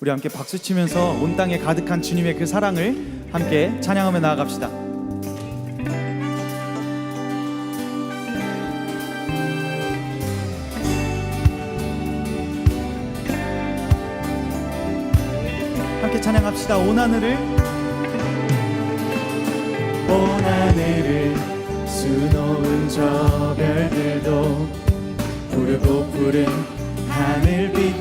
우리 함께 박수 치면서 온 땅에 가득한 주님의 그 사랑을 함께 찬양하며 나아갑시다. 함께 찬양합시다. 온 하늘을 온 하늘을 수놓은 저 별들도 푸르고 푸른 하늘빛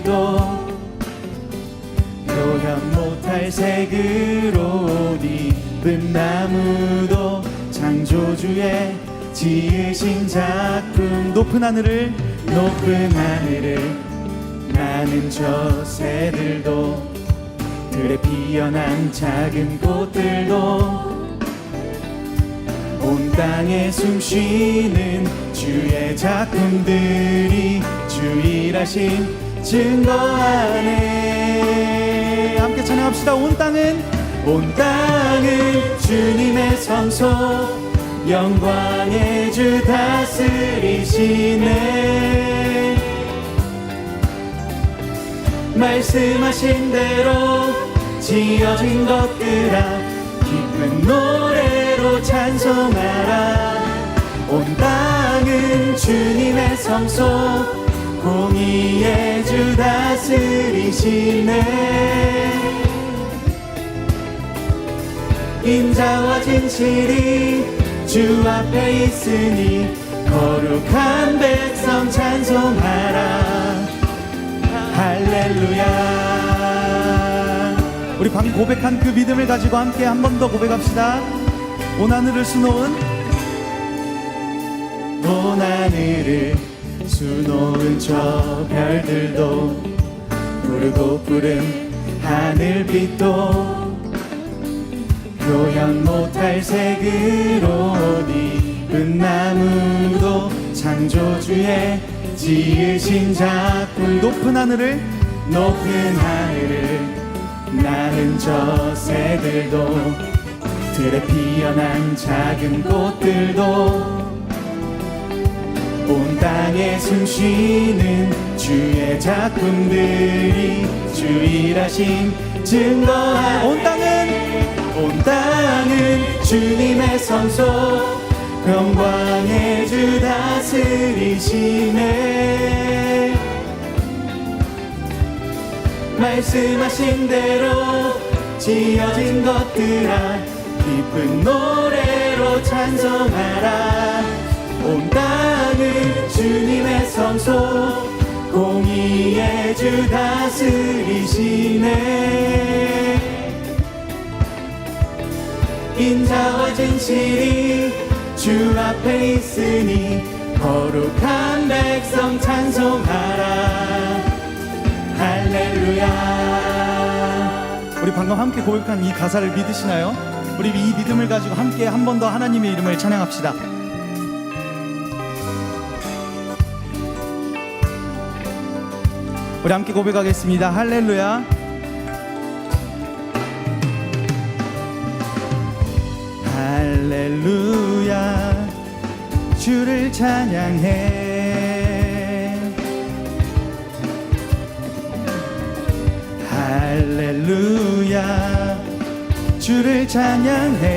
못할 색으로 옷 입은 나무도 창조주의 지으신 작품. 높은 하늘을 높은 하늘을 나는 저 새들도 들에 피어난 작은 꽃들도 온 땅에 숨쉬는 주의 작품들이 주 일하신 증거하네 함께 찬양합시다. 온 땅은 온 땅은 주님의 성소. 영광의 주 다스리시네. 말씀하신 대로 지어진 것들아 기쁜 노래로 찬송하라. 온 땅은 주님의 성소. 공의의 주 다스리시네 인자와 진실이 주 앞에 있으니 거룩한 백성 찬송하라. 할렐루야. 우리 방금 고백한 그 믿음을 가지고 함께 한 번 더 고백합시다. 온 하늘을 수놓은 온 하늘을 수놓은 저 별들도 푸르고 푸른 하늘빛도 표현 못할 색으로 옷 입은 나무도 창조주의 지으신 작품 높은 하늘을 높은 하늘을 나는 저 새들도 들에 피어난 작은 꽃들도 온 땅에 숨쉬는 주의 작품들이 주 일하신 증거한 온 땅은 온 땅은 주님의 성소 영광의 주 다스리시네. 말씀하신 대로 지어진 것들아 기쁜 노래로 찬송하라. 온 땅은 주님의 성소 공의의 주 다스리시네 진실이 주 앞에 있으니 거룩한 백성 찬송하라. 할렐루야. 우리 방금 함께 고백한 이 가사를 믿으시나요? 우리 이 믿음을 가지고 함께 한 번 더 하나님의 이름을 찬양합시다. 우리 함께 고백하겠습니다. 할렐루야 주를 찬양해. 할렐루야. 주를 찬양해.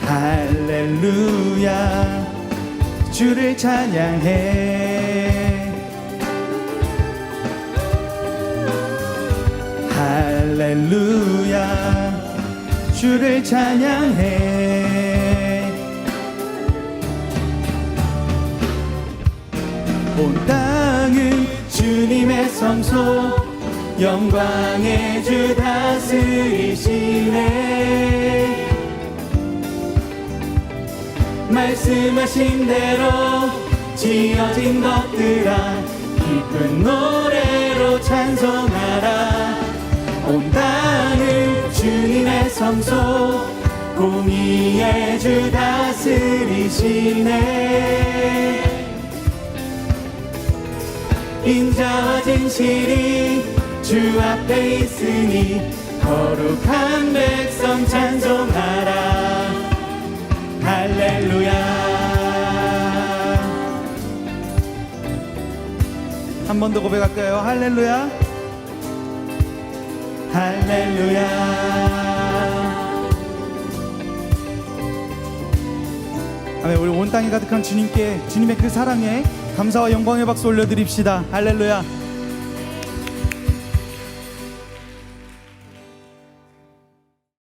할렐루야. 주를 찬양해. 할렐루야 주를 찬양해. 온 땅은 주님의 성소 영광의 주 다스리시네. 말씀하신 대로 지어진 것들아 기쁜 노래로 찬송하라. 온 땅은 주님의 성소 공의의 주 다스리시네 인자와 진실이 주 앞에 있으니 거룩한 백성 찬송하라 할렐루야 한 번 더 고백할까요? 할렐루야. 할렐루야. 아멘. 우리 온 땅에 가득한 주님께 주님의 그 사랑에 감사와 영광의 박수 올려드립시다. 할렐루야.